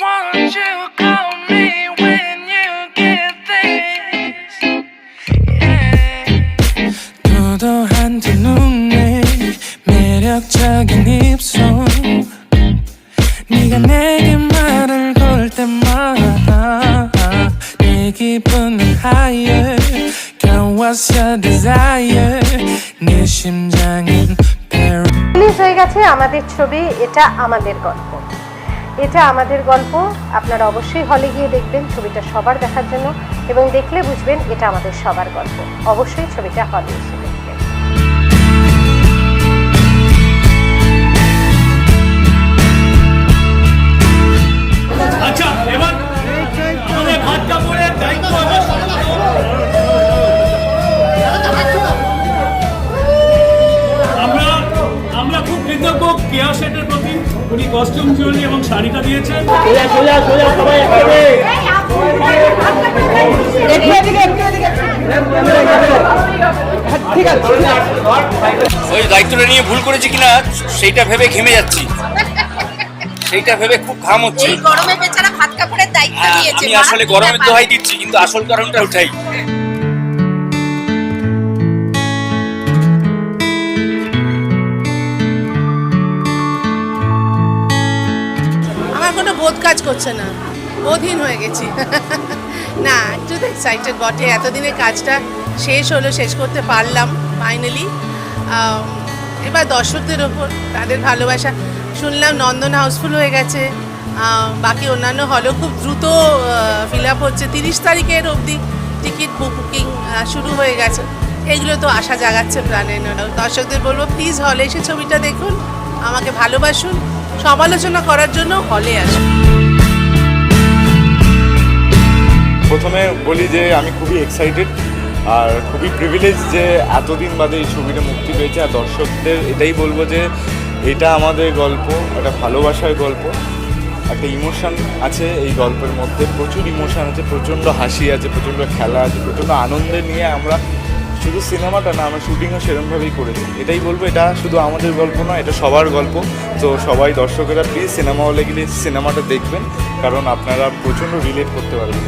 Won't you 내 기분은 higher Girl what's your desire 내 심장은 par release হয়ে গেছে আমাদের ছবি এটা আমাদের গল্প এটা আমাদের গল্প আপনারা অবশ্যই হলে গিয়ে দেখবেন ছবিটা সবার দেখার জন্য এবং দেখলে বুঝবেন এটা আমাদের সবার গল্প অবশ্যই ছবিটা হলে এসে উনি কস্টিউম জুয়েলারি এবং শাড়িটা দিয়েছেন। ওই দায়িত্বটা নিয়ে ভুল করেছি কিনা সেইটা ভেবে ঘেমে যাচ্ছি। সেইটা ভেবে খুব ঘাম হচ্ছে। গরমে বেচারা ভাত কাপড়ের দায়িত্ব আহ, নিয়েছে আমি আসলে গরমের দোহাই দিচ্ছি কিন্তু আসল কারণটা ওঠাই বোধ কাজ করছে না। অধীন হয়ে গেছি। না, একটু এক্সাইটেড বটে। এতদিনের কাজটা শেষ হলো, শেষ করতে পারলাম ফাইনালি এবার দর্শকদের ওপর তাদের ভালোবাসা। শুনলাম নন্দন হাউসফুল হয়ে গেছে। বাকি অন্যান্য হলেও খুব দ্রুত ফিল আপ হচ্ছে। তিরিশ তারিখের অবধি টিকিট বুকিং শুরু হয়ে গেছে। এগুলো তো আশা জাগাচ্ছে প্রাণের দর্শকদের বলব প্লিজ হলে এসে ছবিটা দেখুন। আমাকে ভালোবাসুন। সমালোচনা করার জন্য হলে আসুন প্রথমে বলি যে আমি খুবই এক্সাইটেড আর খুবই প্রিভিলেজ যে এতদিন বাদে এই ছবিটা মুক্তি পেয়েছে। আর দর্শকদের এটাই বলব যে এটা আমাদের গল্প, একটা ভালোবাসার গল্প। একটা ইমোশান আছে এই গল্পের মধ্যে, প্রচুর ইমোশান আছে, প্রচণ্ড হাসি আছে, প্রচণ্ড খেলা আছে, প্রচণ্ড আনন্দে নিয়ে আমরা শুধু সিনেমাটা না, আমরা শুটিংও সেরকমভাবেই করেছি এটাই বলব, এটা শুধু আমাদের গল্প নয় এটা সবার গল্প। তো সবাই দর্শকেরা প্লিজ সিনেমা হলে গেলে সিনেমাটা দেখবেন, কারণ আপনারা প্রচণ্ড রিলেট করতে পারবেন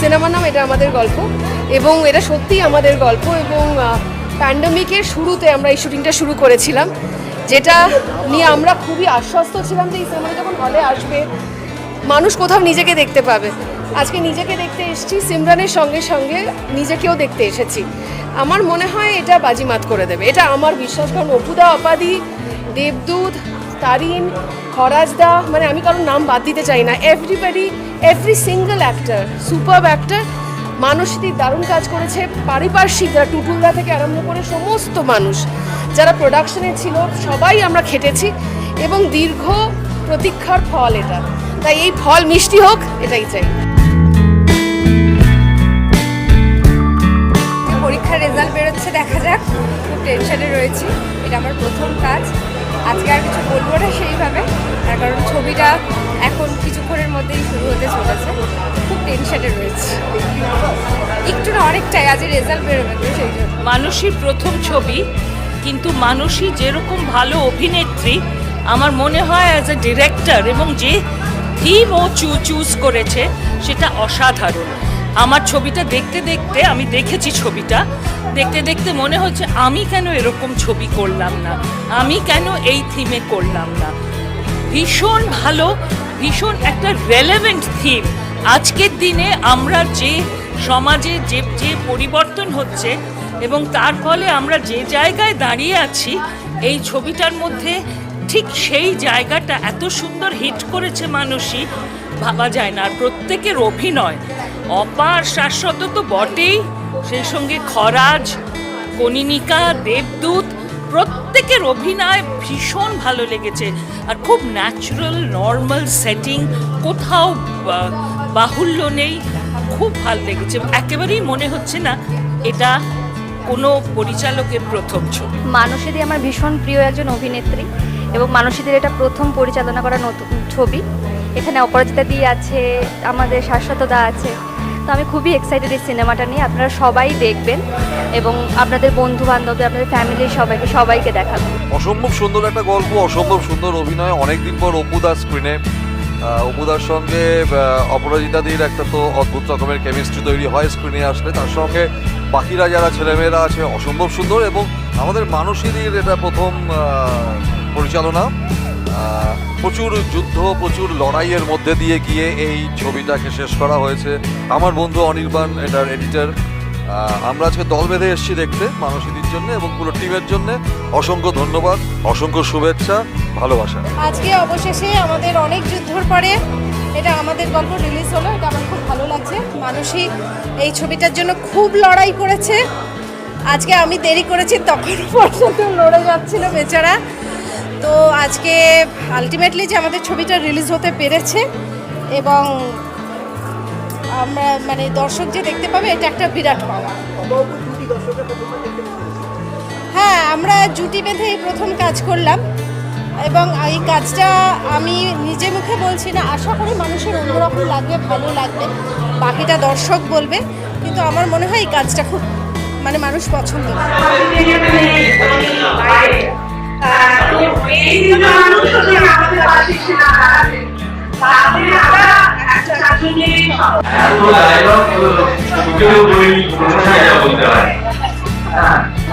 সিনেমার নাম এটা আমাদের গল্প, এবং এটা সত্যিই আমাদের গল্প, এবং প্যান্ডামিকের শুরুতে আমরা এই শুটিংটা শুরু করেছিলাম, যেটা নিয়ে আমরা খুবই আশ্বস্ত ছিলাম যে এই সিনেমাটা যখন হলে আসবে মানুষ কোথাও নিজেকে দেখতে পাবে। আজকে নিজেকে দেখতে এসেছি, সিমরানের সঙ্গে সঙ্গে নিজেকেও দেখতে এসেছি। আমার মনে হয় এটা বাজিমাত করে দেবে। এটা আমার বিশ্বাস, কারণ অপুদা অপাদি দেবদূত, তারিন খরাজদা মানে আমি কারোর নাম বাদ দিতে চাই না। Everybody every single actor super actor মানসীদি দারুণ কাজ করেছে। পারিপার্শ্বিক যারা টুটুলদা থেকে আরম্ভ করে সমস্ত মানুষ, যারা প্রোডাকশনে ছিল, সবাই আমরা খেটেছি। এবং দীর্ঘ প্রতীক্ষার ফল এটা। তাই এই ফল মিষ্টি হোক, এটাই চাই। পরীক্ষার রেজাল্ট বেরোচ্ছে, দেখা যাক। খুব টেনশনে রয়েছি, এটা আমার প্রথম কাজ। আজকে আর কিছু বলব না সেইভাবে, তার কারণ ছবিটা এখন কিছুক্ষণের মধ্যেই শুরু হতে চলেছে। খুব টেনশনে রয়েছি। একটু না অনেকটাই আজ রেজাল্ট বেরোবে তো সেই জন্য। মানুষই প্রথম ছবি, কিন্তু মানুষই যেরকম ভালো অভিনেত্রী, আমার মনে হয় অ্যাজ এ ডিরেক্টর এবং যে থিম ও চু চুজ করেছে, সেটা অসাধারণ। আমার ছবিটা দেখতে দেখতে, আমি দেখেছি ছবিটা, দেখতে দেখতে মনে হচ্ছে আমি কেন এরকম ছবি করলাম না? আমি কেন এই থিমে করলাম না? ভীষণ ভালো, ভীষণ একটা রেলেভেন্ট থিম আজকের দিনে আমরা যে সমাজে যে যে পরিবর্তন হচ্ছে এবং তার ফলে আমরা যে জায়গায় দাঁড়িয়ে আছি, এই ছবিটার মধ্যে ঠিক সেই জায়গাটা এত সুন্দর হিট করেছে মানুষই, ভাবা যায় না। আর প্রত্যেকের অভিনয়, অপার শাশ্বত তো বটেই। সেই সঙ্গে খরাজ কনিনিকা দেবদূত, প্রত্যেকের অভিনয় ভীষণ ভালো লেগেছে। আর খুব ন্যাচারাল নর্মাল সেটিং কোথাও বাহুল্য নেই। খুব ভালো লেগেছে। একেবারেই মনে হচ্ছে না এটা কোনো পরিচালকের প্রথম ছবি। মানুষেরই আমার ভীষণ প্রিয় একজন অভিনেত্রী। এবং মানুষীদের এটা প্রথম পরিচালনা করা নতুন ছবি। এখানে অপরাজিতা দি আছে আমাদের শাশ্বতদা আছে। তো আমি খুবই এক্সাইটেড এই সিনেমাটা নিয়ে। আপনারা সবাই দেখবেন এবং আপনাদের বন্ধু বান্ধবদের আপনাদের ফ্যামিলির সবাইকে সবাইকে দেখাবেন। অসম্ভব সুন্দর একটা গল্প অসম্ভব সুন্দর অভিনয়। অনেকদিন পর অপুদার স্ক্রিনে অপুদার সঙ্গে আহ, অপরাজিতাদির একটা তো অদ্ভুত রকমের কেমিস্ট্রি তৈরি হয় স্ক্রিনে আসলে। তার সঙ্গে বাকিরা যারা ছেলেমেয়েরা আছে অসম্ভব সুন্দর এবং আমাদের মানসীদির এটা প্রথম পরিচালনা। প্রচুর যুদ্ধ, প্রচুর লড়াইয়ের মধ্যে দিয়ে গিয়ে এই ছবিটাকে শেষ করা হয়েছে। আমার বন্ধু অনির্বাণ এটার এডিটার আমরা আজকে দল বেঁধে এসেছি দেখতে মানসীদির জন্য এবং পুরো টিমের জন্য। অসংখ্য ধন্যবাদ, অসংখ্য শুভেচ্ছা, ভালোবাসা। আজকে অবশেষে আমাদের অনেক যুদ্ধর পরে এটা আমাদের গল্প রিলিজ হলো, এটা আমার খুব ভালো লাগছে। মানুষই এই ছবিটার জন্য খুব লড়াই করেছে। আজকে আমি দেরি করেছি, তখন পর্যন্ত লড়ে যাচ্ছিল বেচারা। তো আজকে আলটিমেটলি যে আমাদের ছবিটা রিলিজ হতে পেরেছে এবং আমরা মানে দর্শক যে দেখতে পাবে, এটা একটা বিরাট পাওয়া। হ্যাঁ আমরা জুটি বেঁধে এই প্রথম কাজ করলাম এবং এই কাজটা আমি নিজে মুখে বলছি না, আশা করি মানুষের অন্যরকম লাগবে, ভালো লাগবে, বাকিটা দর্শক বলবে, কিন্তু আমার মনে হয় এই কাজটা খুব মানে মানুষ পছন্দ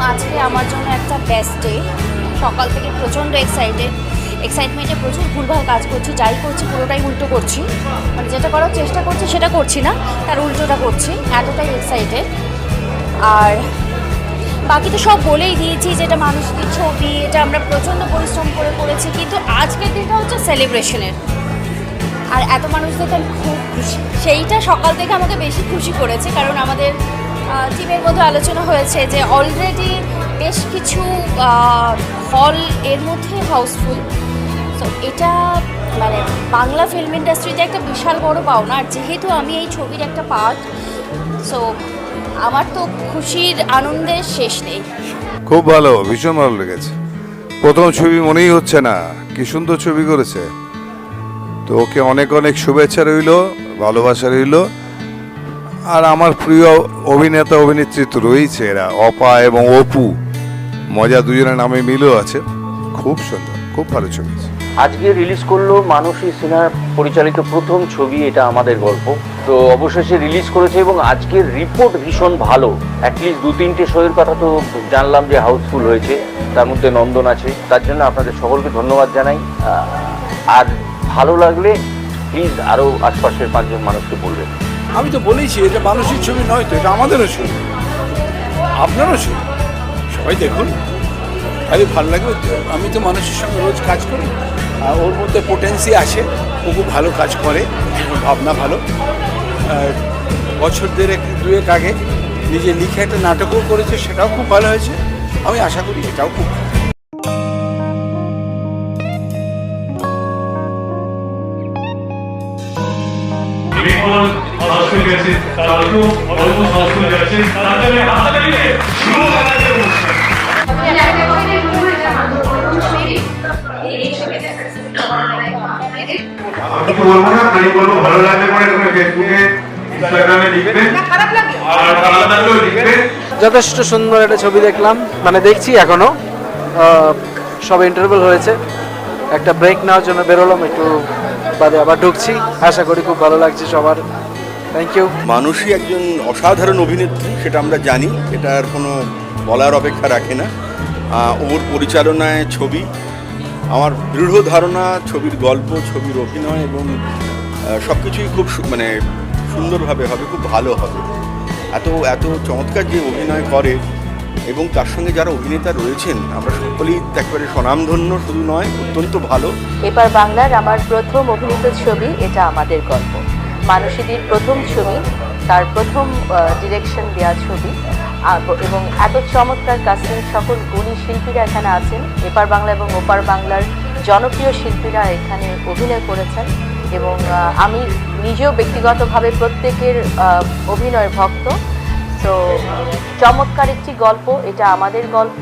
আজকে আমার জন্য একটা বেস্ট ডে সকাল থেকে প্রচণ্ড এক্সাইটেড এক্সাইটমেন্টে প্রচুর ভুলভাল কাজ করছি, যাই করছি, পুরোটাই উল্টো করছি। মানে যেটা করার চেষ্টা করছি সেটা করছি না, তার উল্টোটা করছি, এতটাই এক্সাইটেড আর বাকি তো সব বলেই দিয়েছি যে এটা মানুষের ছবি, এটা আমরা প্রচণ্ড পরিশ্রম করে করেছি, কিন্তু আজকের দিনটা হচ্ছে সেলিব্রেশনের আর এত মানুষ দেখে আমি খুব খুশি। সেইটা সকাল থেকে আমাকে বেশি খুশি করেছে, কারণ আমাদের টিমের মধ্যে আলোচনা হয়েছে যে অলরেডি বেশ কিছু হল এর মধ্যে হাউসফুল তো এটা মানে বাংলা ফিল্ম ইন্ডাস্ট্রিতে একটা বিশাল বড় পাওনা, আর যেহেতু আমি এই ছবির একটা পার্ট সো আমার তো খুশির আনন্দের শেষ নেই। খুব ভালো ভীষণ ভালো লেগেছে। প্রথম ছবি মনেই হচ্ছে না কি সুন্দর ছবি করেছে। তো ওকে অনেক অনেক শুভেচ্ছা রইল ভালোবাসা রইল আর আমার প্রিয় অভিনেতা অভিনেত্রী তো রয়েছে এরা অপা এবং অপু। মজা দুজনের নামে মিলও আছে। খুব সুন্দর খুব ভালো ছবি। আজকে রিলিজ করল মানসী সিনহার পরিচালিত প্রথম ছবি এটা আমাদের গল্প। তো অবশেষে রিলিজ করেছে এবং আজকের রিপোর্ট ভীষণ ভালো। অ্যাটলিস্ট দু তিনটে শোয়ের কথা তো জানলাম যে হাউসফুল হয়েছে, তার মধ্যে নন্দন আছে। তার জন্য আপনাদের সকলকে ধন্যবাদ জানাই। আর ভালো লাগলে প্লিজ আরও আশপাশের পাঁচজন মানুষকে বলবেন। আমি তো বলেইছি, এটা মানুষের ছবি নয় তো, এটা আমাদেরও ছবি। আপনারও ছবি। সবাই দেখুন। খালি ভালো লাগবে আমি তো মানুষের সঙ্গে রোজ কাজ করি। আর ওর মধ্যে পোটেন্সি আছে, ও খুব ভালো কাজ করে ভাবনা ভালো। বছর দেড়েক দুয়েক আগে নিজে লিখে একটা নাটকও করেছে সেটাও খুব ভালো হয়েছে আমি আশা করি এটাও খুব সংস্কৃত গেছে অল্প সংস্কৃত যাচ্ছে তাদের শুরু বলব না খালি বলব ভালো লাগলে পরে তুমি ফেসবুকে ইনস্টাগ্রামে লিখবে আর ভালো লাগলেও লিখবে। যথেষ্ট সুন্দর একটা ছবি দেখলাম মানে দেখছি এখনও সব ইন্টারভেল হয়েছে একটা ব্রেক নেওয়ার জন্য বেরোলাম একটু বাদে আবার ঢুকছি আশা করি খুব ভালো লাগছে সবার। থ্যাংক ইউ মানুষই একজন অসাধারণ অভিনেত্রী সেটা আমরা জানি এটা আর কোনো বলার অপেক্ষা রাখে না। ওর পরিচালনায় ছবি আমার দৃঢ় ধারণা, ছবির গল্প, ছবির অভিনয় এবং সব কিছুই খুব মানে সুন্দরভাবে হবে, খুব ভালো হবে। এত এত চমৎকার যে অভিনয় করে এবং তার সঙ্গে যারা অভিনেতা রয়েছেন, আমরা সকলেই একেবারে স্বনামধন্য, শুধু নয়, অত্যন্ত ভালো। এবার বাংলার আমার প্রথম অভিনীত ছবি, এটা আমাদের গল্প। মানসীদির প্রথম ছবি তার প্রথম ডিরেকশন দেওয়া ছবি। এবং এত চমৎকার কাস্টিং সকল গুণী শিল্পীরা এখানে আছেন। এপার বাংলা এবং ওপার বাংলার জনপ্রিয় শিল্পীরা এখানে অভিনয় করেছেন। এবং আমি নিজেও ব্যক্তিগতভাবে প্রত্যেকের অভিনয়ের ভক্ত। তো চমৎকার একটি গল্প, এটা আমাদের গল্প।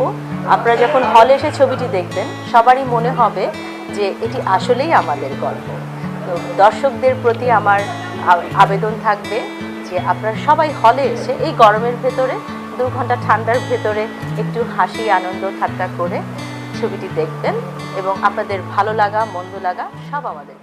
আপনারা যখন হলে এসে ছবিটি দেখবেন, সবারই মনে হবে যে এটি আসলেই আমাদের গল্প। তো দর্শকদের প্রতি আমার আবেদন থাকবে। যে আপনারা সবাই হলে এসে এই গরমের ভেতরে, দু ঘণ্টা ঠান্ডার ভেতরে একটু হাসি, আনন্দ, ঠাট্টা করে ছবিটি দেখবেন এবং আপনাদের ভালো লাগা, মন্দ লাগা সব আমাদের